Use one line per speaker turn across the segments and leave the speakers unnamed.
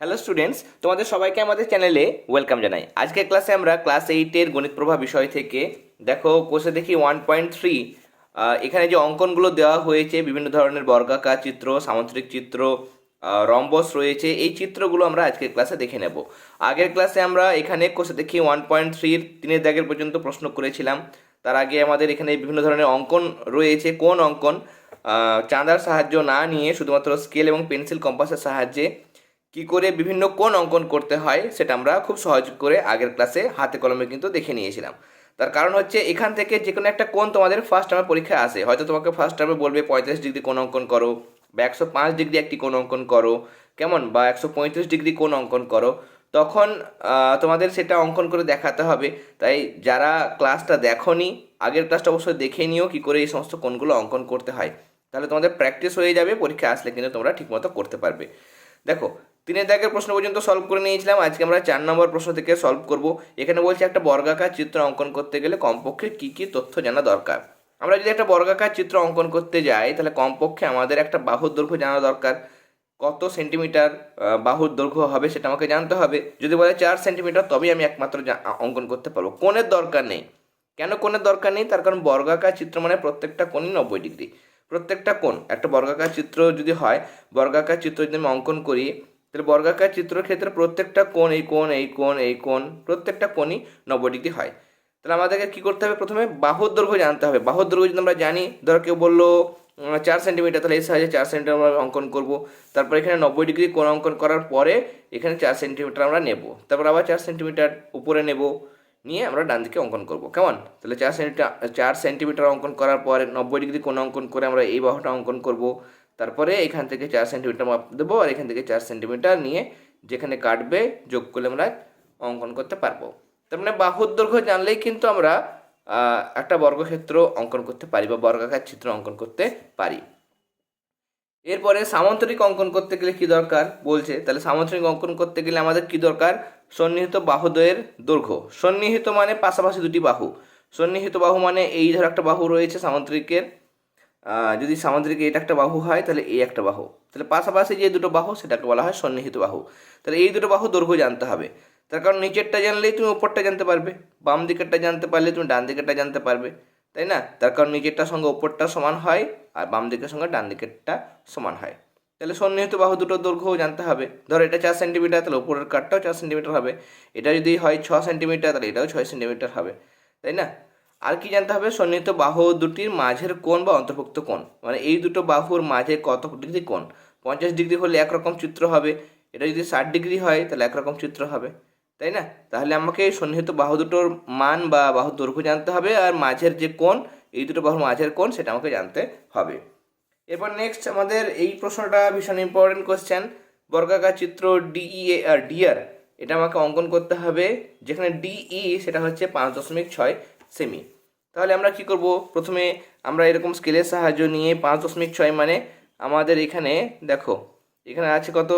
Hello students তোমাদের সবাইকে আমাদের চ্যানেলে ওয়েলকাম জানাই। আজকের ক্লাসে আমরা ক্লাস এইটের গণিত প্রভা বিষয় থেকে, দেখো কোষে দেখি ওয়ান পয়েন্ট থ্রি এখানে যে অঙ্কনগুলো দেওয়া হয়েছে, বিভিন্ন ধরনের বর্গাকার চিত্র সামুদ্রিক চিত্র রম্বস রয়েছে, এই চিত্রগুলো আমরা আজকের ক্লাসে দেখে নেব। আগের ক্লাসে আমরা এখানে কোষে দেখি ওয়ান পয়েন্ট থ্রির তিনের দাগের পর্যন্ত প্রশ্ন করেছিলাম। তার আগে আমাদের এখানে বিভিন্ন ধরনের অঙ্কন রয়েছে। কোন অঙ্কন? চাঁদার সাহায্য না নিয়ে শুধুমাত্র স্কেল এবং পেন্সিল কম্পাসের সাহায্যে কি করে বিভিন্ন কোণ অঙ্কন করতে হয় সেটা আমরা খুব সহজ করে আগের ক্লাসে হাতে কলমে কিন্তু দেখে নিয়েছিলাম। তার কারণ হচ্ছে এখান থেকে যে কোনো একটা কোণ তোমাদের ফার্স্ট টার্মে পরীক্ষায় আসে। হয়তো তোমাকে ফার্স্ট টার্মে বলবে পঁয়তাল্লিশ ডিগ্রি কোণ অঙ্কন করো বা একশো পাঁচ ডিগ্রি একটি কোণ অঙ্কন করো, কেমন? বা একশো পঁয়ত্রিশ ডিগ্রি কোণ অঙ্কন করো। তখন তোমাদের সেটা অঙ্কন করে দেখাতে হবে। তাই যারা ক্লাসটা দেখোনি, আগের ক্লাসটা অবশ্যই দেখে নিও কী করে এই সমস্ত কোণগুলো অঙ্কন করতে হয়। তাহলে তোমাদের প্র্যাকটিস হয়ে যাবে, পরীক্ষা আসলে কিন্তু তোমরা ঠিকমতো করতে পারবে। দেখো তিনের দাগের প্রশ্ন পর্যন্ত সলভ করে নিয়েছিলাম। আজকে আমরা চার নম্বর প্রশ্ন থেকে সলভ করব। এখানে বলছে একটা বর্গাকার চিত্র অঙ্কন করতে গেলে কমপক্ষে কী কী তথ্য জানা দরকার? আমরা যদি একটা বর্গাকার চিত্র অঙ্কন করতে যাই, তাহলে কমপক্ষে আমাদের একটা বাহুর দৈর্ঘ্য জানা দরকার। কত সেন্টিমিটার বাহুর দৈর্ঘ্য হবে সেটা আমাকে জানতে হবে। যদি বলে চার সেন্টিমিটার, তবেই আমি একমাত্র অঙ্কন করতে পারব। কোণের দরকার নেই। কেন কোণের দরকার নেই? তার কারণ বর্গাকার চিত্র মানে প্রত্যেকটা কোণই নব্বই ডিগ্রি। প্রত্যেকটা কোণ, একটা বর্গাকার চিত্র যদি হয়, বর্গাকার চিত্র যদি আমি অঙ্কন করি তাহলে বর্গাকার চিত্রের ক্ষেত্রে প্রত্যেকটা কোণ, এই কোণ এই কোণ এই কোণ, প্রত্যেকটা কোণই নব্বই ডিগ্রি হয়। তাহলে আমাদেরকে কী করতে হবে? প্রথমে বাহুর দৈর্ঘ্য জানতে হবে। বাহুর দৈর্ঘ্য যদি আমরা জানি, ধর কেউ বলল চার সেন্টিমিটার, তাহলে এই সাহায্যে চার সেন্টিমিটার আমরা অঙ্কন করব। তারপর এখানে নব্বই ডিগ্রি কোণ অঙ্কন করার পরে এখানে চার সেন্টিমিটার আমরা নেব। তারপর আবার চার সেন্টিমিটার উপরে নেব, নিয়ে আমরা ডান দিকে অঙ্কন করব। কেমন? তাহলে চার সেন্টিমিটার চার সেন্টিমিটার অঙ্কন করার পরে নব্বই ডিগ্রি কোণ অঙ্কন করে আমরা এই বাহুটা অঙ্কন করব। তারপরে এখান থেকে চার সেন্টিমিটার মাপ দেবো আর এখান থেকে চার সেন্টিমিটার নিয়ে যেখানে কাটবে যোগ করলে আমরা অঙ্কন করতে পারব। তার মানে বাহুর দৈর্ঘ্য জানলেই কিন্তু আমরা একটা বর্গক্ষেত্র অঙ্কন করতে পারি বা বর্গাকার চিত্র অঙ্কন করতে পারি। এরপরে সামান্তরিক অঙ্কন করতে গেলে কি দরকার? বলছে, তাহলে সামান্তরিক অঙ্কন করতে গেলে আমাদের কি দরকার? সন্নিহিত বাহুদ্বয়ের দৈর্ঘ্য। সন্নিহিত মানে পাশাপাশি দুটি বাহু। সন্নিহিত বাহু মানে এই ধর একটা বাহু রয়েছে সামান্তরিকের। যদি সামান্তরিক এটা একটা বাহু হয়, তাহলে এই একটা বাহু। তাহলে পাশাপাশি যে দুটো বাহু, সেটাকে বলা হয় সন্নিহিত বাহু। তাহলে এই দুটো বাহু দৈর্ঘ্য জানতে হবে। তার কারণ নিচেরটা জানলেই তুমি ওপরটা জানতে পারবে। বাম দিকেরটা জানতে পারলে তুমি ডান দিকেরটা জানতে পারবে। তাই না? তার কারণ নিচেরটার সঙ্গে ওপরটা সমান হয় আর বাম দিকের সঙ্গে ডান দিকেরটা সমান হয়। তাহলে সন্নিহিত বাহু দুটো দৈর্ঘ্য জানতে হবে। ধরো এটা চার সেন্টিমিটার, তাহলে ওপরের কাঠটাও চার সেন্টিমিটার হবে। এটা যদি হয় ছ সেন্টিমিটার, তাহলে এটাও ছয় সেন্টিমিটার হবে। তাই না? আর কি জানতে হবে? সন্নিহিত বাহু দুটির মাঝের কোণ বা অন্তর্ভুক্ত কোণ। মানে এই দুটো বাহুর মাঝে কত ডিগ্রি কোণ? পঞ্চাশ ডিগ্রি হলে একরকম চিত্র হবে। এটা যদি ষাট ডিগ্রি হয়, তাহলে একরকম চিত্র হবে। তাই না? তাহলে আমাকে সন্নিহিত বাহু দুটোর মান বা বাহু দৈর্ঘ্য জানতে হবে, আর মাঝের যে কোণ, এই দুটো বাহুর মাঝের কোণ সেটা আমাকে জানতে হবে। এরপর নেক্সট আমাদের এই প্রশ্নটা ভীষণ ইম্পর্টেন্ট কোয়েশ্চেন বর্গাকার চিত্র ডিইএ আর ডিআর এটা আমাকে অঙ্কন করতে হবে। যেখানে ডিই সেটা হচ্ছে পাঁচ দশমিক ছয়। সেমি তাহলে আমরা কি করব? প্রথমে আমরা এরকম স্কেলের সাহায্য নিয়ে পাঁচ দশমিক ছয় মানে আমাদের এখানে, দেখো, এখানে আছে কত?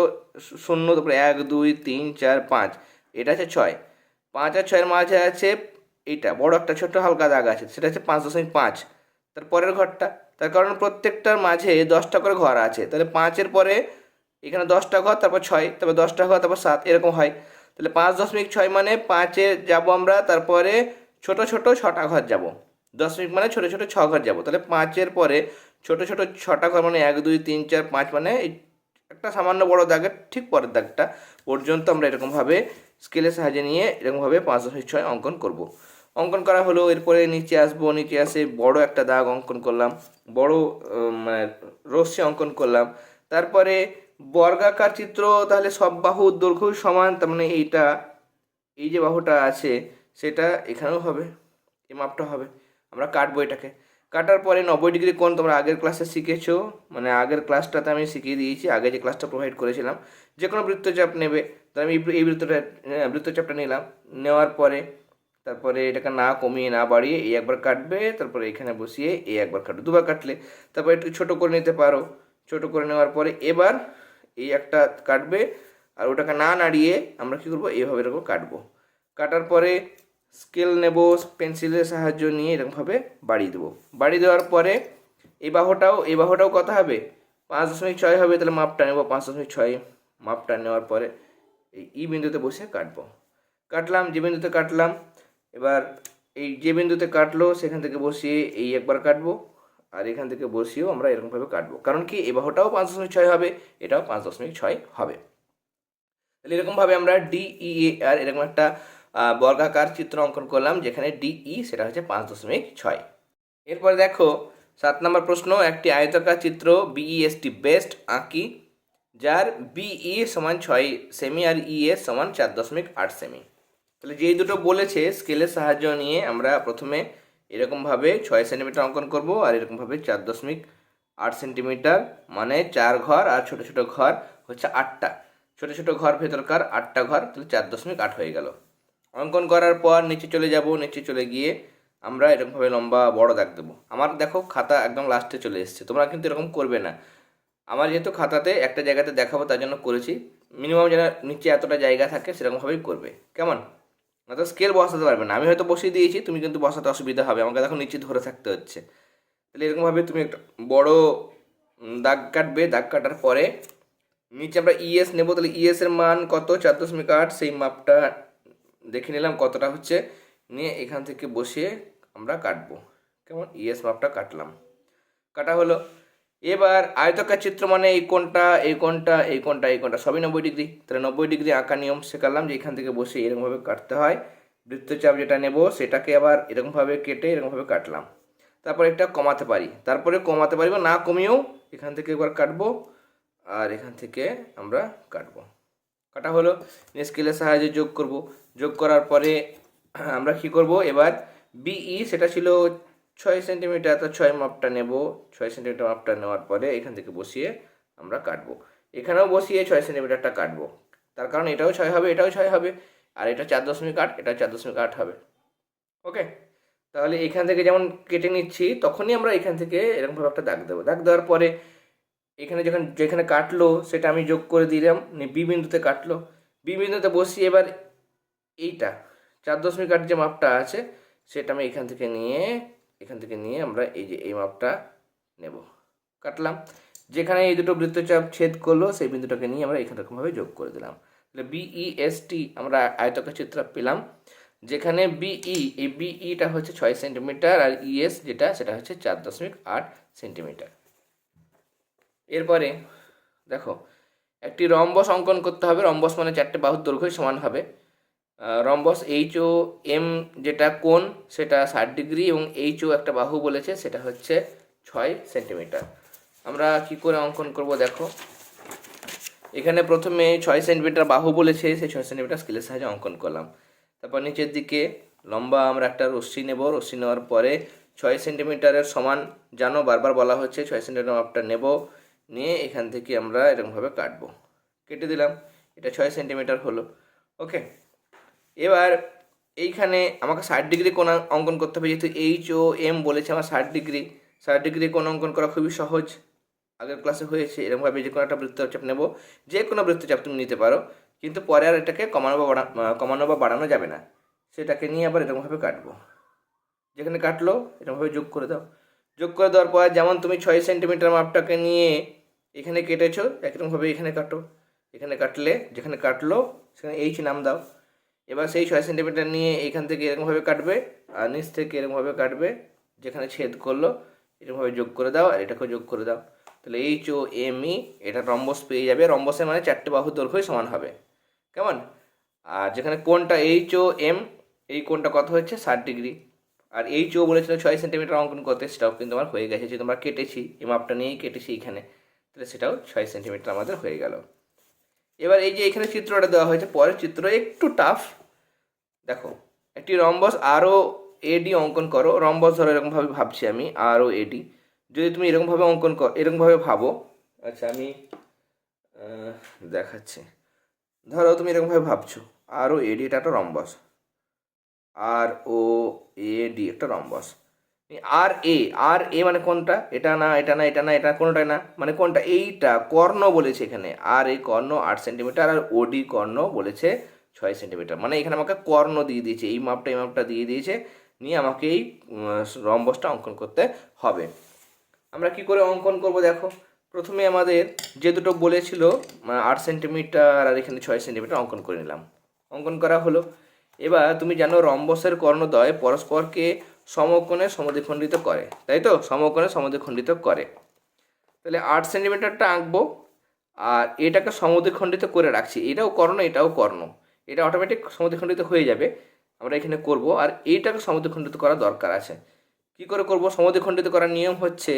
শূন্য, তারপরে এক, দুই, তিন, চার, পাঁচ। এটা আছে ছয়। পাঁচ আর ছয়ের মাঝে আছে এইটা, বড় একটা ছোট্ট হালকা দাগ আছে, সেটা হচ্ছে পাঁচ দশমিক পাঁচ। তার পরের ঘরটা, তার কারণ প্রত্যেকটার মাঝে দশটা করে ঘর আছে। তাহলে পাঁচের পরে এখানে দশটা ঘর, তারপর ছয়, তারপর দশটা ঘর, তারপর সাত, এরকম হয়। তাহলে পাঁচ দশমিক ছয় মানে পাঁচে যাব আমরা, তারপরে ছোট ছোট ছটা ঘর যাব। দশমিক মানে ছোট ছোট ছ ঘর যাব। তাহলে পাঁচের পরে ছোট ছোট ছটা ঘর মানে এক, দুই, তিন, চার, পাঁচ মানে একটা সামান্য বড় দাগের ঠিক পরের দাগটা পর্যন্ত আমরা এরকমভাবে স্কেলের সাহায্যে নিয়ে এরকমভাবে পাঁচ দশমিক ছয় অঙ্কন করব। অঙ্কন করা হলো, এরপরে নিচে আসব, নিচে আসে বড় একটা দাগ অঙ্কন করলাম, বড় মানে রশ্মি অঙ্কন করলাম। তারপরে বর্গাকার চিত্র, তাহলে সব বাহুর দৈর্ঘ্য সমান, তার মানে এইটা, এই যে বাহুটা আছে সেটা এখানেও হবে, এই মাপটা হবে। আমরা কাটবো এটাকে। কাটার পরে নব্বই ডিগ্রি কোণ তোমরা আগের ক্লাসে শিখেছো মানে আগের ক্লাসটাতে আমি শিখিয়ে দিয়েছি, আগে যে ক্লাসটা প্রোভাইড করেছিলাম যে কোনো বৃত্তচাপ নেবে। তো আমি এই- এই বৃত্তটা বৃত্তচাপটা নিলাম। নেওয়ার পরে তারপরে এটাকে না কমিয়ে না বাড়িয়ে এই একবার কাটবে, তারপরে এখানে বসিয়ে এই একবার কাটবে। দুবার কাটলে তারপরে একটু ছোটো করে নিতে পারো। ছোটো করে নেওয়ার পরে এবার এই একটা কাটবে, আর ওটাকে না নাড়িয়ে আমরা কী করব? এইভাবে এরকম কাটবো। কাটার পরে স্কেল নেব, পেন্সিলের সাহায্য নিয়ে এরকমভাবে বাড়িয়ে দেবো। বাড়িয়ে দেওয়ার পরে এই বাহুটাও এই বাহুটাও কত হবে? পাঁচ দশমিক ছয় হবে, তাহলে মাপটা নেব, পাঁচ দশমিক ছয়। মাপটা নেওয়ার পরে এই ই বিন্দুতে বসে কাটবো। কাটলাম, যে বিন্দুতে কাটলাম, এবার এই যে বিন্দুতে কাটলো, সেখান থেকে বসিয়ে এই একবার কাটবো, আর এখান থেকে বসিয়েও আমরা এরকমভাবে কাটবো। কারণ কি? এ বাহুটাও পাঁচ দশমিক ছয় হবে, এটাও পাঁচ দশমিক ছয় হবে। তাহলে এরকমভাবে আমরা ডিই আর এরকম একটা বর্গাকার চিত্র অঙ্কন করলাম, যেখানে ডিই সেটা হচ্ছে পাঁচ দশমিক ছয়। এরপরে দেখো, সাত নম্বর প্রশ্ন, একটি আয়তাকার চিত্র বিইএসটি বেস্ট আঁকি, যার বিই সমান ছয় সেমি আর ই এর সমান চার দশমিক আট সেমি তাহলে যেই দুটো বলেছে স্কেলের সাহায্য নিয়ে আমরা প্রথমে এরকমভাবে ছয় সেন্টিমিটার অঙ্কন করব, আর এরকমভাবে চার দশমিক আট সেন্টিমিটার মানে চার ঘর আর ছোট ছোট ঘর হচ্ছে আটটা। ছোট ছোট ঘর ভেতরকার আটটা ঘর, তাহলে চার দশমিক আট হয়ে গেল। অঙ্কন করার পর নিচে চলে যাব, নিচে চলে গিয়ে আমরা এরকমভাবে লম্বা, বড় দাগ দেবো। আমার দেখো খাতা একদম লাস্টে চলে এসেছে, তোমরা কিন্তু এরকম করবে না। আমার যেহেতু খাতাতে একটা জায়গাতে দেখাবো, তার জন্য করেছি। মিনিমাম যেন নিচে এতটা জায়গা থাকে, সেরকমভাবেই করবে। কেমন? তো স্কেল বসাতে পারবে না। আমি হয়তো বসিয়ে দিয়েছি, তুমি কিন্তু বসাতে অসুবিধা হবে। আমাকে দেখো নিচে ধরে থাকতে হচ্ছে। তাহলে এরকমভাবে তুমি একটা বড় দাগ কাটবে। দাগ কাটার পরে নিচে আমরা ইএস নেব। তাহলে ইএস এর মান কত? চার দশমিক আট, সেই মাপটা দেখে নিলাম কতটা হচ্ছে। নিয়ে এখান থেকে বসিয়ে আমরা কাটবো। কেমন? ইএস মাপটা কাটলাম। কাটা হলো। এবার আয়তকার চিত্র মানে এই কোনটা এই কোনটা এই কোনটা এই কোনটা সবই নব্বই ডিগ্রি। তাহলে নব্বই ডিগ্রি আঁকা নিয়ম শেখালাম যে এখান থেকে বসে এরকমভাবে কাটতে হয়। বৃত্তচাপ যেটা নেব সেটাকে আবার এরকমভাবে কেটে এরকমভাবে কাটলাম। তারপর এটা কমাতে পারি। তারপরে কমাতে পারি না কমিয়েও এখান থেকে একবার কাটবো। আর এখান থেকে আমরা কাটবো। কাটা হলো স্কেলের সাহায্যে যোগ করব। যোগ করার পরে আমরা কি করব? এবার বিই সেটা ছিল ছয় সেন্টিমিটার, তো ছয় মাপটা নেব। ছয় সেন্টিমিটার মাপটা নেওয়ার পরে এখান থেকে বসিয়ে আমরা কাটবো। এখানেও বসিয়ে ছয় সেন্টিমিটারটা কাটবো। তার কারণ এটাও ছয় হবে, এটাও ছয় হবে, আর এটা চার দশমিক আট এটা চার দশমিক আট হবে। ওকে তাহলে এখান থেকে যেমন কেটে নিচ্ছি, তখনই আমরা এখান থেকে এরকমভাবে একটা দাগ দেবো। দাগ দেওয়ার পরে এখানে যখন যেখানে কাটলো, সেটা আমি যোগ করে দিলাম বি বিন্দুতে কাটলো। বি বিন্দুতে বসি এবার এইটা, চার দশমিক আট যে মাপটা আছে, সেটা আমি এখান থেকে নিয়ে, এখান থেকে নিয়ে আমরা এই যে, এই মাপটা নেব। কাটলাম। যেখানে এই দুটো বৃত্তচাপ ছেদ করল, সেই বিন্দুটাকে নিয়ে আমরা এখানে এরকমভাবে যোগ করে দিলাম। তাহলে বিইএসটি আমরা আয়তকার চিত্র পেলাম। যেখানে বিই এই বিইটা হচ্ছে ছয় সেন্টিমিটার, আর ইএস যেটা, সেটা হচ্ছে চার দশমিক আট সেন্টিমিটার। এরপরে, দেখো, একটি রম্বস অঙ্কন করতে হবে। রম্বস মানে চারটে বাহুর দৈর্ঘ্য সমান হবে। রম্বস এইচ ও এম যেটা কোণ, সেটা ষাট ডিগ্রি এবং এইচ ও একটা বাহু বলেছে, সেটা হচ্ছে ছয় সেন্টিমিটার। আমরা কি করে অঙ্কন করব, দেখো। এখানে প্রথমে ছয় সেন্টিমিটার বাহু বলেছে, সেই ছয় সেন্টিমিটার স্কেলের সাহায্যে অঙ্কন করলাম। তারপর নিচের দিকে লম্বা আমরা একটা রশ্মি নেব। রশ্মি নেওয়ার পরে ছয় সেন্টিমিটারের সমান জানো, বারবার বলা হচ্ছে, ছয় সেন্টিমিটার মাপটা নেব। নিয়ে এখান থেকে আমরা এরকমভাবে কাটবো। কেটে দিলাম, এটা ছয় সেন্টিমিটার হলো। ওকে, এবার এইখানে আমাকে ষাট ডিগ্রি কোণ অঙ্কন করতে হবে, যেহেতু এইচ ও এম বলেছে আমার ষাট ডিগ্রি। ষাট ডিগ্রি কোণ অঙ্কন করা খুবই সহজ। আগের ক্লাসে হয়েছে, এরকমভাবে যে কোনো একটা বৃত্তচাপ নেব, যে কোনো বৃত্তচাপ তুমি নিতে পারো, কিন্তু পরে আর এটাকে কমানো বা কমানো বা বাড়ানো যাবে না। সেটাকে নিয়ে আবার এরকমভাবে কাটবো। যেখানে কাটলো, এরকমভাবে যোগ করে দাও। যোগ করে দেওয়ার পর যেমন তুমি ছয় সেন্টিমিটার মাপটাকে নিয়ে এখানে কেটেছো, একরকমভাবে এখানে কাটো। এখানে কাটলে, যেখানে কাটলো, সেখানে এইচ নাম দাও। এবার সেই ছয় সেন্টিমিটার নিয়ে এখান থেকে এরকমভাবে কাটবে, আর নিচ থেকে এরকমভাবে কাটবে, যেখানে ছেদ করল, এরকমভাবে যোগ করে দাও, আর এটাকেও যোগ করে দাও। তাহলে এইচ ও এম ই এটা রম্বস পেয়ে যাবে। রম্বসের মানে চারটে বাহুর দৈর্ঘ্যই সমান হবে। কেমন? আর যেখানে কোনটা এইচ ও এম এই কোনটা কত হচ্ছে? ষাট ডিগ্রি। আর এইচ ও বলেছিল ছয় সেন্টিমিটার অঙ্কন করতে, সেটাও কিন্তু আমার হয়ে গেছে, যে তোমরা কেটেছি, এই মাপটা নিয়েই কেটেছি এখানে। তাহলে সেটাও ছয় সেন্টিমিটার আমাদের হয়ে গেল। এবার এই যে এখানে চিত্রটা দেওয়া হয়েছে, পরের চিত্র একটু টাফ দেখো, একটি রম্বস আরও এডি অঙ্কন করো। রম্বস ধরো এরকমভাবে ভাবছি আমি, আরও এডি যদি তুমি এরকমভাবে অঙ্কন কর এরকমভাবে ভাবো আচ্ছা আমি দেখাচ্ছি। ধরো তুমি এরকমভাবে ভাবছ, আরও এডি এটা একটা রম্বস আর ও এ ডি একটা রম্বস আর এ আর এ মানে কোনটা? এটা না এটা না এটা না, এটা কোনোটাই না? মানে কোনটা? এইটা কর্ণ বলেছে এখানে। আর এ কর্ণ আট সেন্টিমিটার আর ওডি কর্ণ বলেছে ছয় সেন্টিমিটার মানে এখানে আমাকে কর্ণ দিয়ে দিয়েছে। এই মাপটা এই মাপটা দিয়ে দিয়েছে। নিয়ে আমাকে এই রম্বসটা অঙ্কন করতে হবে। আমরা কি করে অঙ্কন করব দেখো? প্রথমে আমাদের যে দুটো বলেছিল আট সেন্টিমিটার আর এখানে ছয় সেন্টিমিটার অঙ্কন করে নিলাম। অঙ্কন করা হলো। এবার তুমি জানো রম্বসের কর্ণদ্বয় পরস্পরকে সমকোণে সমদ্বিখণ্ডিত করে, তাই তো? সমকোণে সমদ্বিখণ্ডিত করে। তাহলে আট সেন্টিমিটারটা আঁকবো, আর এটাকে সমদ্বিখণ্ডিত করে রাখছি। এটাও কর্ণ এটাও কর্ণ। এটা অটোমেটিক সমদ্বিখণ্ডিত হয়ে যাবে, আমরা এখানে করব। আর এইটাকে সমদ্বিখণ্ডিত করা দরকার আছে। কি করে করব? সমদ্বিখণ্ডিত করার নিয়ম হচ্ছে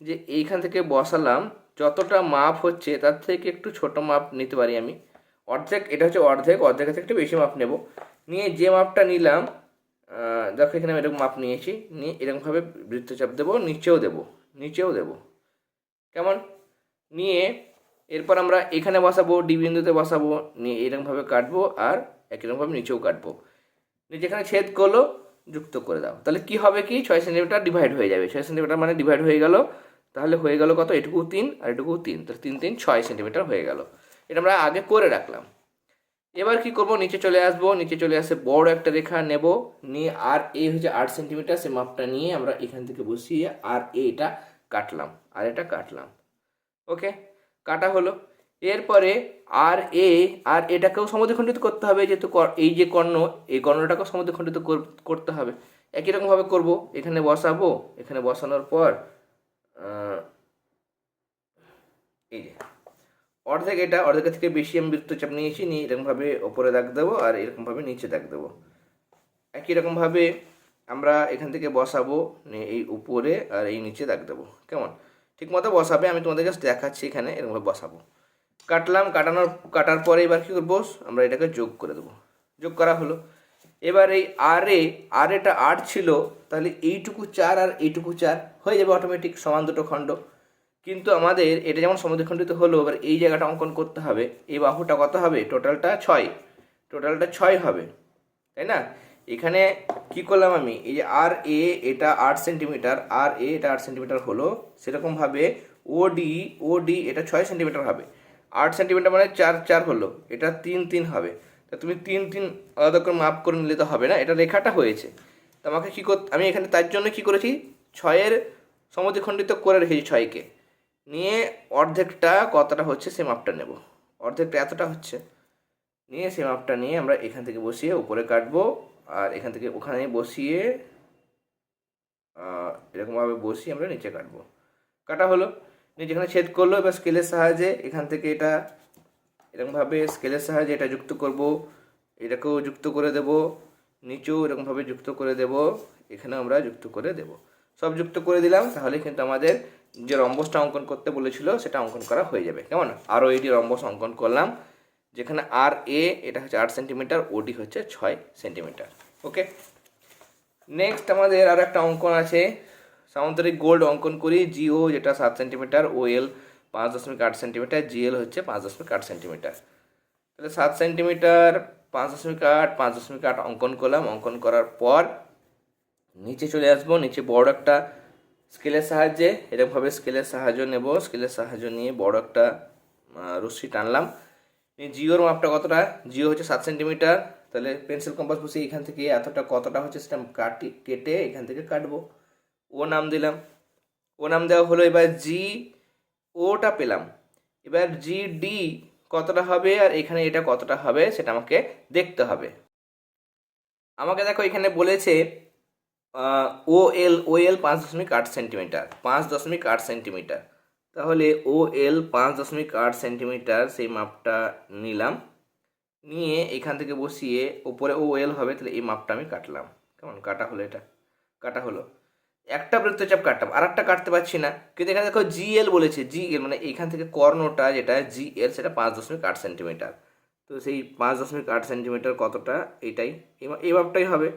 যে এইখান থেকে বসালাম, যতটা মাপ হচ্ছে তার থেকে একটু ছোট মাপ নিতে পারি আমি। অর্ধেক, এটা হচ্ছে অর্ধেক, অর্ধেকের থেকে একটু বেশি মাপ নেব। নিয়ে যে মাপটা নিলাম দেখো এখানে আমি এরকম মাপ নিয়েছি, নিয়ে এরকমভাবে বৃত্তচাপ দেবো, নিচেও দেবো নিচেও দেবো। কেমন? নিয়ে এরপর আমরা এখানে বসাবো, ডি বিন্দুতে বসাবো, নিয়ে এরকমভাবে কাটবো আর একই রকমভাবে নিচেও কাটবো। নিয়ে যেখানে ছেদ করল, যুক্ত করে দাও। তাহলে কি হবে কি? ছয় সেন্টিমিটার ডিভাইড হয়ে যাবে। ছয় সেন্টিমিটার মানে ডিভাইড হয়ে গেল। তাহলে হয়ে গেল কত? এটুকু তিন আর এটুকু তিন। তাহলে তিন তিন, ছয় সেন্টিমিটার হয়ে গেল। এটা আমরা আগে করে রাখলাম। এবার কি করব? নিচে চলে আসব। নিচে চলে আসে বড় একটা রেখা নেব। নিয়ে আর এ হচ্ছে আট সেন্টিমিটার, সে মাপটা নিয়ে আমরা এখান থেকে বসিয়ে আর এটা কাটলাম। আর এটা কাটলাম। ওকে? কাটা হলো। এরপরে আর এ, আর এটাকেও সমদ্বিখণ্ডিত করতে হবে, যেহেতু এই যে কর্ণ, এই কর্ণটাকেও সমদ্বিখণ্ডিত কর- করতে হবে। একই রকমভাবে করব। এখানে বসাবো। এখানে বসানোর পর এই যে। অর্ধেক এটা অর্ধেকের থেকে বেশি আমি বৃত্তচাপ নিয়েছি নিয়ে এরকমভাবে ওপরে দাগ দেবো আর এরকমভাবে নিচে দাগ দেবো। একই রকমভাবে আমরা এখান থেকে বসাবো এই উপরে আর এই নিচে দাগ দেবো। কেমন? ঠিক মতো বসাবে, আমি তোমাদের জাস্ট দেখাচ্ছি এখানে, এরকমভাবে বসাবো। কাটলাম, কাটানোর, কাটার পরে এবার কী করব? আমরা এটাকে যোগ করে দেবো। যোগ করা হলো। এবার এই আর এ আর এটা আট ছিল, তাহলে এইটুকু চার আর এইটুকু চার হয়ে যাবে অটোমেটিক সমান দুটো খণ্ড। কিন্তু আমাদের এটা যেমন সমদ্বিখণ্ডিত হলো, এবার এই জায়গাটা অঙ্কন করতে হবে। এই বাহুটা কত হবে? টোটালটা ছয়। টোটালটা ছয় হবে। তাই না? এখানে কি করলাম আমি? এই যে আর এ এটা আট সেন্টিমিটার আর এ এটা আট সেন্টিমিটার হলো। সেরকমভাবে ও ডি ও ডি এটা ছয় সেন্টিমিটার হবে। আট সেন্টিমিটার মানে চার চার হলো। এটা তিন তিন হবে। তা তুমি তিন তিন আলাদা করে মাপ করে নিলে তো হবে না। এটা রেখাটা হয়েছে। তো আমাকে কী করতে আমি এখানে তার জন্য কি করেছি? ছয়ের সমদ্বিখণ্ডিত করে রেখেছি ছয়কে। নিয়ে অর্ধেকটা কতটা হচ্ছে সে মাপটা নেব। অর্ধেকটা এতটা হচ্ছে। নিয়ে সেই মাপটা নিয়ে আমরা এখান থেকে বসিয়ে উপরে কাটবো আর এখান থেকে ওখানে বসিয়ে এরকমভাবে বসিয়ে আমরা নিচে কাটবো। কাটা হলো। নিয়ে যেখানে ছেদ করল এবার স্কেলের সাহায্যে এখান থেকে এটা এরকমভাবে স্কেলের সাহায্যে এটা যুক্ত করব। এটাকেও যুক্ত করে দেব। নিচেও এরকমভাবে যুক্ত করে দেব। এখানেও আমরা যুক্ত করে দেব। সব যুক্ত করে দিলাম, তাহলে কিন্তু আমাদের যে রম্বসটা অঙ্কন করতে বলেছিল, সেটা অঙ্কন করা হয়ে যাবে। কেমন? আরও এটি রম্বস অঙ্কন করলাম, যেখানে আর এ, এটা হচ্ছে আট সেন্টিমিটার ওডি হচ্ছে ছয় সেন্টিমিটার। ওকে? নেক্সট আমাদের আর একটা অঙ্কন আছে। সামুদ্রিক গোল্ড অঙ্কন করি, জিও যেটা সাত সেন্টিমিটার ও এল পাঁচ দশমিক আট সেন্টিমিটার, জিএল হচ্ছে পাঁচ দশমিক আট সেন্টিমিটার। তাহলে সাত সেন্টিমিটার, পাঁচ দশমিক আট, পাঁচ দশমিক আট অঙ্কন করলাম। অঙ্কন করার পর নিচে চলে আসব। নিচে বড় একটা স্কেলের সাহায্যে, এরকমভাবে স্কেলের সাহায্য নেব। স্কেলের সাহায্য নিয়ে বড় একটা রশ্মি টানলাম। জিওর মাপটা কতটা? জিও হচ্ছে সাত সেন্টিমিটার। তাহলে পেন্সিল কম্পাস বসিয়ে এখান থেকে এতটা কতটা হচ্ছে সেটা কাটি, কেটে এখান থেকে কাটবো। ও নাম দিলাম। ও নাম দেওয়া হলো এবার জি ওটা পেলাম। এবার জি ডি কতটা হবে আর এখানে এটা কতটা হবে সেটা আমাকে দেখতে হবে। আমাকে দেখো এখানে বলেছে ও এল ও এল পাঁচ দশমিক আট সেন্টিমিটার, পাঁচ দশমিক আট সেন্টিমিটার। তাহলে ও এল পাঁচ দশমিক আট সেন্টিমিটার সেই মাপটা নিলাম। নিয়ে এখান থেকে বসিয়ে উপরে ও এল হবে, তাহলে এই মাপটা আমি কাটলাম। কেমন? কাটা হলো এটা? কাটা হলো। একটা বৃত্তচাপ কাটলাম আর একটা কাটতে পারছি না। কিন্তু এখানে দেখো জিএল বলেছে জিএল মানে এখান থেকে কর্ণটা যেটা জিএল সেটা পাঁচ দশমিক আট সেন্টিমিটার। তো সেই পাঁচ দশমিক আট সেন্টিমিটার কতটা? এটাই। এই মাপটাই হবে।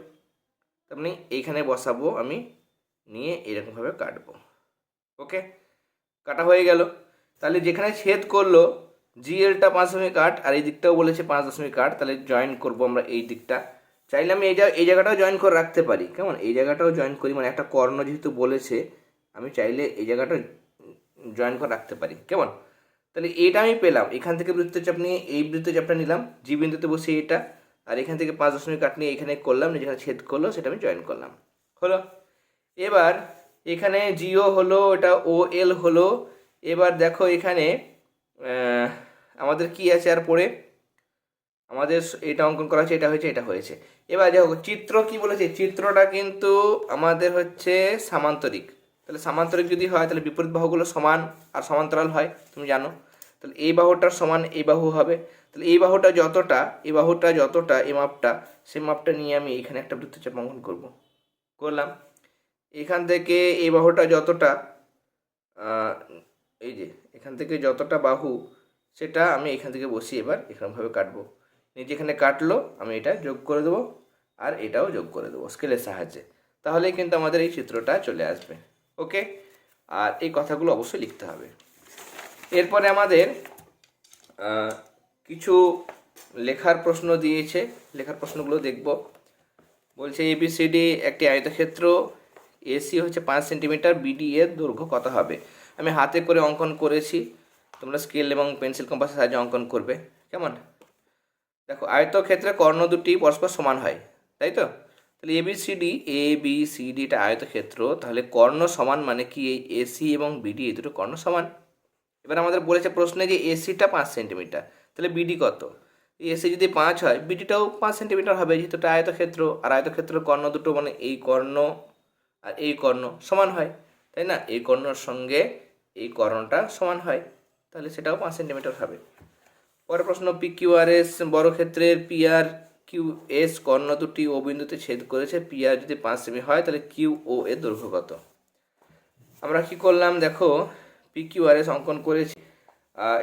তার মানে এইখানে বসাবো আমি, নিয়ে এরকমভাবে কাটবো। ওকে কাটা হয়ে গেল। তাহলে যেখানে ছেদ করল জিএলটা পাঁচ দশমিক আট, আর এই দিকটাও বলেছে পাঁচ দশমিক আট, তাহলে জয়েন করব আমরা এই দিকটা। চাইলে আমি এই এই জায়গাটাও জয়েন করে রাখতে পারি। কেমন? এই জায়গাটাও জয়েন করি মানে একটা কর্ণ যেহেতু বলেছে, আমি চাইলে এই জায়গাটা জয়েন করে রাখতে পারি। কেমন? তাহলে এটা আমি পেলাম। এখান থেকে বৃত্তচাপ নিয়ে এই বৃত্তচাপটা নিলাম। জি বিন্দুতে বসে এটা। আর এখান থেকে পাঁচ দশমিক আট নিয়ে এখানে করলাম যেখানে ছেদ করল সেটা আমি জয়েন করলাম। হলো? এবার এখানে জিও হলো, এটা ও এল হলো, এবার দেখো এখানে আমাদের কি আছে আর পরে? আমাদের এটা অঙ্কন করা হয়েছে, এটা হয়েছে এটা হয়েছে। এবার দেখো, চিত্র কি বলেছে? চিত্রটা কিন্তু আমাদের হচ্ছে সামান্তরিক। তাহলে সামান্তরিক যদি হয়, তাহলে বিপরীত বাহুগুলো সমান আর সমান্তরাল হয়, তুমি জানো। তাহলে এই বাহুটার সমান, এই বাহু হবে। তাহলে এই বাহুটা যতটা, এই বাহুটা যতটা, এই মাপটা, সেই মাপটা নিয়ে আমি এখানে একটা বৃত্তচাপ অঙ্কন করব। করলাম। এখান থেকে এই বাহুটা যতটা এই যে, এখান থেকে যতটা বাহু, সেটা আমি এখান থেকে বসি এবার এখানভাবে কাটবো। নিজে এখানে কাটলো, আমি এটা যোগ করে দেবো, আর এটাও যোগ করে দেবো স্কেলের সাহায্যে। তাহলেই কিন্তু আমাদের এই চিত্রটা চলে আসবে। ওকে? আর এই কথাগুলো অবশ্যই লিখতে হবে। এরপরে আমাদের কিছু লেখার প্রশ্ন দিয়েছে, লেখার প্রশ্নগুলো দেখব। বলছে এবিসিডি একটি আয়তক্ষেত্র এসি হচ্ছে পাঁচ সেন্টিমিটার বিডি এর দৈর্ঘ্য কত হবে? আমি হাতে করে অঙ্কন করেছি, তোমরা স্কেল এবং পেন্সিল কম্পাসের সাহায্যে অঙ্কন করবে। কেমন? দেখো, আয়তক্ষেত্রে কর্ণ দুটি পরস্পর সমান হয়, তাই তো? তাহলে A B C D A B C D এটা আয়তক্ষেত্র, তাহলে কর্ণ সমান মানে কি? এই এসি এবং বিডি এই দুটো কর্ণ সমান। এবার আমাদের বলেছে প্রশ্নে যে এসিটা পাঁচ সেন্টিমিটার তাহলে বিডি কত? এসে যদি পাঁচ হয় বিডিটাও পাঁচ সেন্টিমিটার হবে, যেহেতু এটা আয়তক্ষেত্র, আর আয়তক্ষেত্র কর্ণ দুটো মানে এই কর্ণ আর এই কর্ণ সমান হয়, তাই না? এই কর্ণর সঙ্গে এই কর্ণটা সমান হয়, তাহলে সেটাও পাঁচ সেন্টিমিটার হবে। পরের প্রশ্ন পি কিউ আর এস বর্গক্ষেত্রের পি আর কিউ এস কর্ণ দুটি ও বিন্দুতে ছেদ করেছে পি আর যদি পাঁচ সেমি হয়, তাহলে কিউ ও এর দৈর্ঘ্য কত? আমরা কি করলাম? দেখো পি কিউ আর এস অঙ্কন করেছি।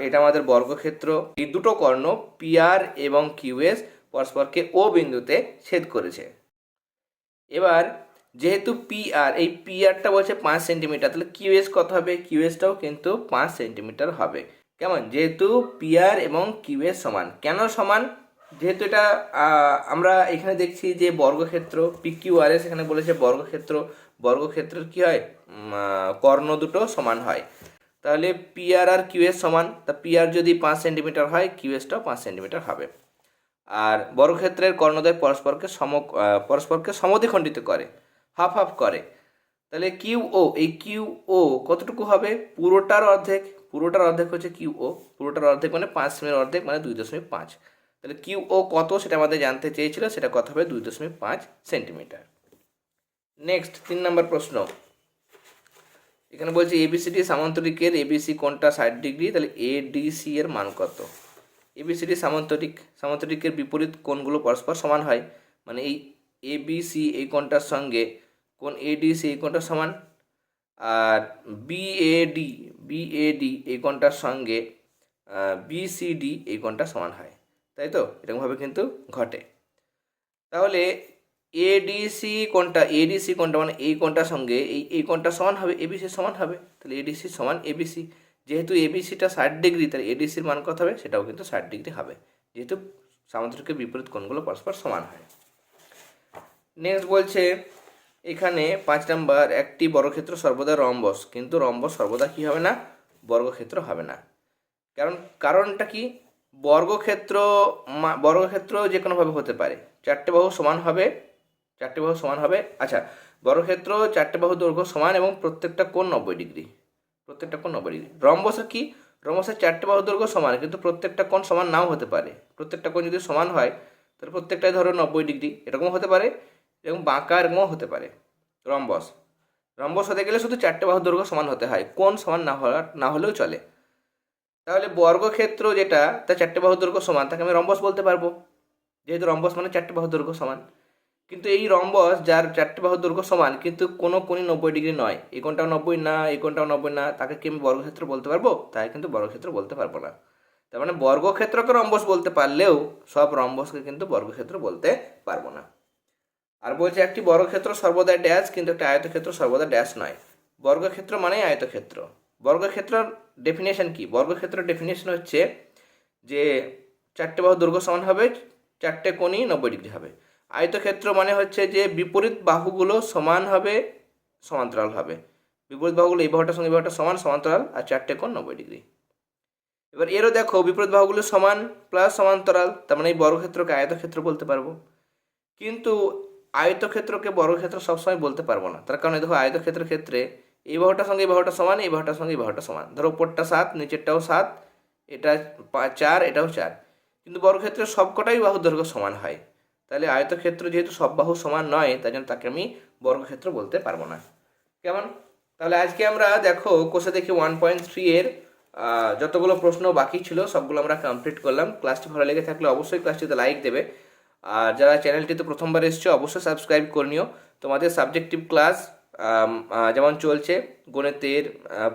এটা আমাদের বর্গক্ষেত্র। এই দুটো কর্ণ পিআর এবং কিউএস পরস্পরকে ও বিন্দুতে ছেদ করেছে। এবার যেহেতু পি আর এই পি আরটা বলছে পাঁচ সেন্টিমিটার, তাহলে কিউএস কত হবে? কিউএসটাও কিন্তু পাঁচ সেন্টিমিটার হবে। কেমন? যেহেতু পি আর এবং কিউএস সমান। কেন সমান? যেহেতু এটা আমরা এখানে দেখছি যে বর্গক্ষেত্র পি কিউ আর এস এখানে বলেছে বর্গক্ষেত্র। বর্গক্ষেত্রের কি হয়? কর্ণ দুটো সমান হয়। তাহলে পি আর কিউএস সমান, তা পি আর যদি পাঁচ সেন্টিমিটার হয় কিউএসটাও পাঁচ সেন্টিমিটার হবে। আর বর্গক্ষেত্রের কর্ণদ্বয় পরস্পরকে সম পরস্পরকে সমদ্বিখণ্ডিত করে হাফ হাফ করে। তাহলে কিউ ও এই কিউ ও কতটুকু হবে? পুরোটার অর্ধেক পুরোটার অর্ধেক হচ্ছে কিউ ও পুরোটার অর্ধেক মানে পাঁচ সেমির অর্ধেক মানে দুই দশমিক পাঁচ। তাহলে কিউ ও কত সেটা আমাদের জানতে চেয়েছিল, সেটা কত হবে দুই দশমিক পাঁচ সেন্টিমিটার। নেক্সট তিন নম্বর প্রশ্ন। এখানে বলছে এবিসিডি সামান্তরিকের এবিসি কোনটা ষাট ডিগ্রি? তাহলে এডিসি এর মান কত? এবিসিডি সামান্তরিক, সামান্তরিকের বিপরীত কোণগুলো পরস্পর সমান হয়। মানে এই এবিসি এই কোণটার সঙ্গে কোন এডিসি এই কোণটার সমান, আর বিএডি বিএডি এই কোণটার সঙ্গে বিসিডি এই কোণটা সমান হয়। তাই তো? এরকমভাবে কিন্তু ঘটে। তাহলে এডিসি কোনটা? এডিসি কোনটা? মানে এই কোনটার সঙ্গে এই এই কোনটা সমান হবে? এবিসি সমান হবে? তাহলে এডিসি সমান এবিসি যেহেতু এবিসিটা ষাট ডিগ্রি, তাহলে এডিসির মান কত হবে? সেটাও কিন্তু ষাট ডিগ্রি হবে। যেহেতু সামান্তরিকের বিপরীত কোণগুলো পরস্পর সমান হয়। নেক্সট বলছে, এখানে পাঁচ নাম্বার, একটি বর্গক্ষেত্র সর্বদা রম্বস। কিন্তু রম্বস সর্বদা কি হবে না? বর্গক্ষেত্র হবে না। কারণ, কারণটা কি? বর্গক্ষেত্র বর্গক্ষেত্র যে কোনোভাবে হতে পারে। চারটে বাহু সমান হবে। চারটে বাহু সমান হবে। আচ্ছা বর্গক্ষেত্র চারটে বাহু দৈর্ঘ্য সমান এবং প্রত্যেকটা কোণ নব্বই ডিগ্রি। প্রত্যেকটা কোণ নব্বই ডিগ্রি। রম্বসের কি? রম্বসের চারটে বাহু দৈর্ঘ্য সমান, কিন্তু প্রত্যেকটা কোণ সমান নাও হতে পারে। প্রত্যেকটা কোণ যদি সমান হয়, তাহলে প্রত্যেকটাই ধরো নব্বই ডিগ্রি। এরকম হতে পারে এবং বাঁকা এরকমও হতে পারে। রম্বস। রম্বস হতে গেলে শুধু চারটে বাহু দৈর্ঘ্য সমান হতে হয়। কোণ সমান না হওয়া, না হলেও চলে। তাহলে বর্গক্ষেত্র যেটা তার চারটে বাহু দৈর্ঘ্য সমান, তাকে আমি রম্বস বলতে পারব। যেহেতু রম্বস মানে চারটে বাহু দৈর্ঘ্য সমান। কিন্তু এই রম্বস যার চারটে বাহু দৈর্ঘ্য সমান, কিন্তু কোনো কোণই নব্বই ডিগ্রি নয়। এই কোণটাও নব্বই না, এই কোণটাও নব্বই না, তাকে কি আমি বর্গক্ষেত্র বলতে পারব? তাই কিন্তু বর্গক্ষেত্র বলতে পারব না। তার মানে বর্গক্ষেত্রকে রম্বস বলতে পারলেও সব রম্বসকে কিন্তু বর্গক্ষেত্র বলতে পারব না। আর বলছে একটি বর্গক্ষেত্র সর্বদা ড্যাশ, কিন্তু একটা আয়তক্ষেত্র সর্বদা ড্যাশ নয়। বর্গক্ষেত্র মানেই আয়তক্ষেত্র। বর্গক্ষেত্রের ডেফিনেশন কি? বর্গক্ষেত্রের ডেফিনেশন হচ্ছে যে চারটে বাহু দৈর্ঘ্য সমান হবে, চারটে কোণই নব্বই ডিগ্রি হবে। আয়তক্ষেত্র মানে হচ্ছে যে বিপরীত বাহুগুলো সমান হবে সমান্তরাল হবে বিপরীত বাহুগুলো এই বাহুটার সঙ্গে বাহুটা সমান, সমান্তরাল আর চারটে কোণ নব্বই ডিগ্রি। এবার এরও দেখো বিপরীত বাহুগুলো সমান প্লাস সমান্তরাল, তার মানে এই বর্গক্ষেত্রকে আয়তক্ষেত্র বলতে পারব। কিন্তু আয়তক্ষেত্রকে বর্গক্ষেত্র সবসময় বলতে পারব না। তার কারণে দেখো আয়তক্ষেত্রের ক্ষেত্রে এই বাহুটার সঙ্গে এই বাহুটা সমান, এই বাহুটার সঙ্গে এই বাহুটা সমান। ধরো উপরটা সাত, নিচেরটাও সাত, এটা চার, এটাও চার। কিন্তু বর্গক্ষেত্রের সবকটাই বাহুর দৈর্ঘ্য সমান হয়। তাহলে আয়তক্ষেত্র যেহেতু সব বাহু সমান নয়, তাই জন্য তাকে আমি বর্গক্ষেত্র বলতে পারব না। কেমন? তাহলে আজকে আমরা দেখো কোষে দেখি ওয়ান পয়েন্ট থ্রি এর যতগুলো প্রশ্ন বাকি ছিল, সবগুলো আমরা কমপ্লিট করলাম। ক্লাসটি ভালো লেগে থাকলে অবশ্যই ক্লাসটিতে লাইক দেবে। আর যারা চ্যানেলটিতে প্রথমবার এসছো, অবশ্যই সাবস্ক্রাইব করে নিও। তোমাদের সাবজেক্টিভ ক্লাস যেমন চলছে, গণিতের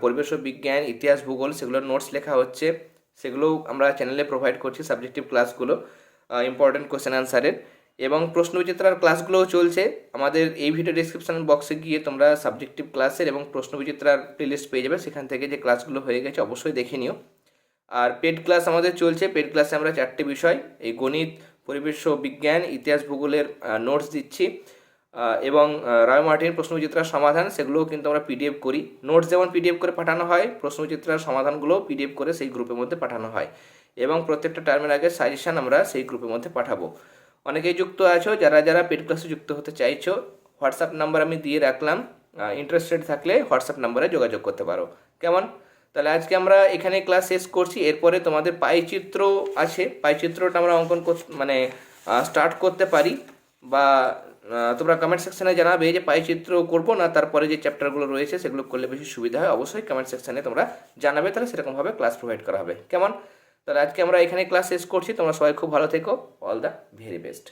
পরিবেশ বিজ্ঞান, ইতিহাস, ভূগোল, সেগুলোর নোটস লেখা হচ্ছে। সেগুলোও আমরা চ্যানেলে প্রোভাইড করছি সাবজেক্টিভ ক্লাসগুলো ইম্পর্টেন্ট কোশ্চেন অ্যান্সারের এবং প্রশ্ন বিচিত্রার ক্লাসগুলোও চলছে। আমাদের এই ভিডিও ডিসক্রিপশন বক্সে গিয়ে তোমরা সাবজেক্টিভ ক্লাসের এবং প্রশ্ন বিচিত্রার প্লেলিস্ট পেয়ে যাবে। সেখান থেকে যে ক্লাসগুলো হয়ে গেছে অবশ্যই দেখে নিও। আর পেড ক্লাস আমাদের চলছে। পেড ক্লাসে আমরা চারটে বিষয়, এই গণিত, পরিবেশ বিজ্ঞান, ইতিহাস, ভূগোলের নোটস দিচ্ছি। এবং রয় মার্টিন প্রশ্নবিচিত্রার সমাধান, সেগুলোও কিন্তু আমরা পিডিএফ করি। নোটস যেমন পিডিএফ করে পাঠানো হয়, প্রশ্নবিচিত্রার সমাধানগুলো পিডিএফ করে সেই গ্রুপের মধ্যে পাঠানো হয়। এবং প্রত্যেকটা টার্মের আগে সাজেশান আমরা সেই গ্রুপের মধ্যে পাঠাবো। অনেকেই যুক্ত আছো, যারা যারা পেড ক্লাসে যুক্ত হতে চাইছো হোয়াটসঅ্যাপ নাম্বার আমি দিয়ে রাখলাম। ইন্টারেস্টেড থাকলে হোয়াটসঅ্যাপ নাম্বারে যোগাযোগ করতে পারো। কেমন? তাহলে আজকে আমরা এখানে ক্লাস শেষ করছি। এরপরে তোমাদের পাইচিত্র আছে। পাইচিত্রটা আমরা অঙ্কন মানে স্টার্ট করতে পারি। বা তোমরা কমেন্ট সেকশানে জানাবে যে পাইচিত্র করব না, তারপরে যে চ্যাপ্টারগুলো রয়েছে, সেগুলো করলে বেশি সুবিধা হয়। অবশ্যই কমেন্ট সেকশানে তোমরা জানাবে। তাহলে সেরকমভাবে ক্লাস প্রোভাইড করা হবে। কেমন? তাহলে আজকে আমরা এখানে ক্লাস শেষ করছি। তোমরা সবাই খুব ভালো থেকো। All the very best